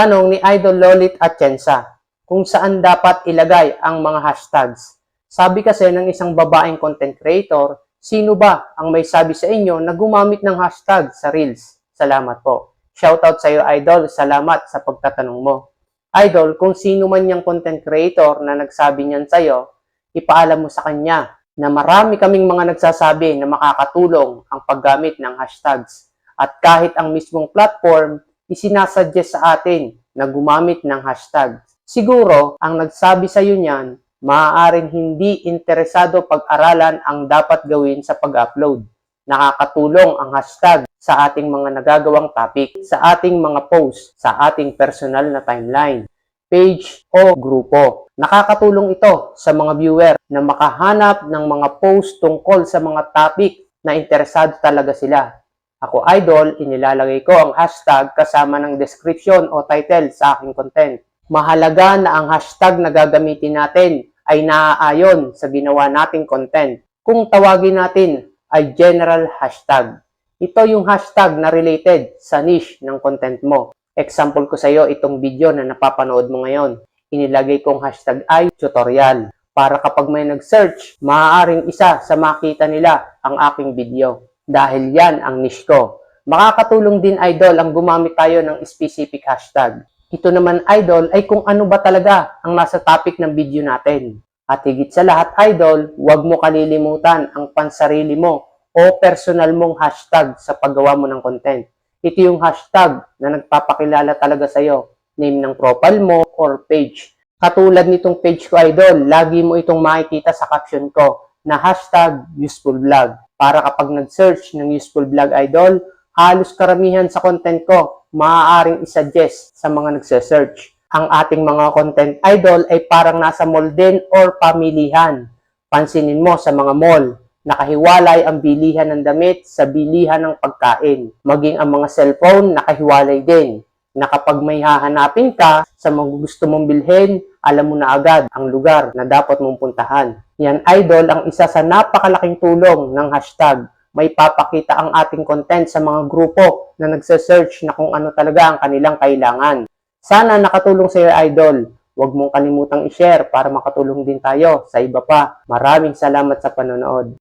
Tanong ni Idol Lolit Atienza kung saan dapat ilagay ang mga hashtags. Sabi kasi ng isang babaeng content creator, sino ba ang may sabi sa inyo na gumamit ng hashtag sa Reels? Salamat po. Shoutout sa iyo, Idol. Salamat sa pagtatanong mo. Idol, kung sino man yung content creator na nagsabi niyan sa iyo, ipaalam mo sa kanya na marami kaming mga nagsasabi na makakatulong ang paggamit ng hashtags. At kahit ang mismong platform, isinasuggest sa atin na gumamit ng hashtag. Siguro, ang nagsabi sa iyo niyan, maaaring hindi interesado pag-aralan ang dapat gawin sa pag-upload. Nakakatulong ang hashtag sa ating mga nagagawang topic, sa ating mga post, sa ating personal na timeline, page o grupo. Nakakatulong ito sa mga viewer na makahanap ng mga post tungkol sa mga topic na interesado talaga sila. Ako idol, inilalagay ko ang hashtag kasama ng description o title sa aking content. Mahalaga na ang hashtag na gagamitin natin ay naaayon sa ginawa nating content. Kung tawagin natin ay general hashtag. Ito yung hashtag na related sa niche ng content mo. Example ko sa iyo itong video na napapanood mo ngayon. Inilagay kong hashtag ay tutorial para kapag may nag-search, maaaring isa sa makita nila ang aking video dahil yan ang niche ko. Makakatulong din idol ang gumamit tayo ng specific hashtag. Ito naman idol ay kung ano ba talaga ang nasa topic ng video natin. At higit sa lahat idol, huwag mo kalilimutan ang pansarili mo o personal mong hashtag sa paggawa mo ng content. Ito yung hashtag na nagpapakilala talaga sa iyo, name ng profile mo or page. Katulad nitong page ko idol, lagi mo itong makikita sa caption ko na hashtag useful vlog. Para kapag nag-search ng useful vlog idol, halos karamihan sa content ko maaaring isuggest sa mga nagse-search. Ang ating mga content idol ay parang nasa mall din or pamilihan. Pansinin mo sa mga mall, nakahiwalay ang bilihan ng damit sa bilihan ng pagkain. Maging ang mga cellphone, nakahiwalay din. Na may hahanapin ka sa mga gusto mong bilhin, alam mo na agad ang lugar na dapat mong puntahan. Yan idol ang isa sa napakalaking tulong ng hashtag. May papakita ang ating content sa mga grupo na nagse-search na kung ano talaga ang kanilang kailangan. Sana nakatulong sa iyo idol. Huwag mong kalimutang i-share para makatulong din tayo sa iba pa. Maraming salamat sa panonood.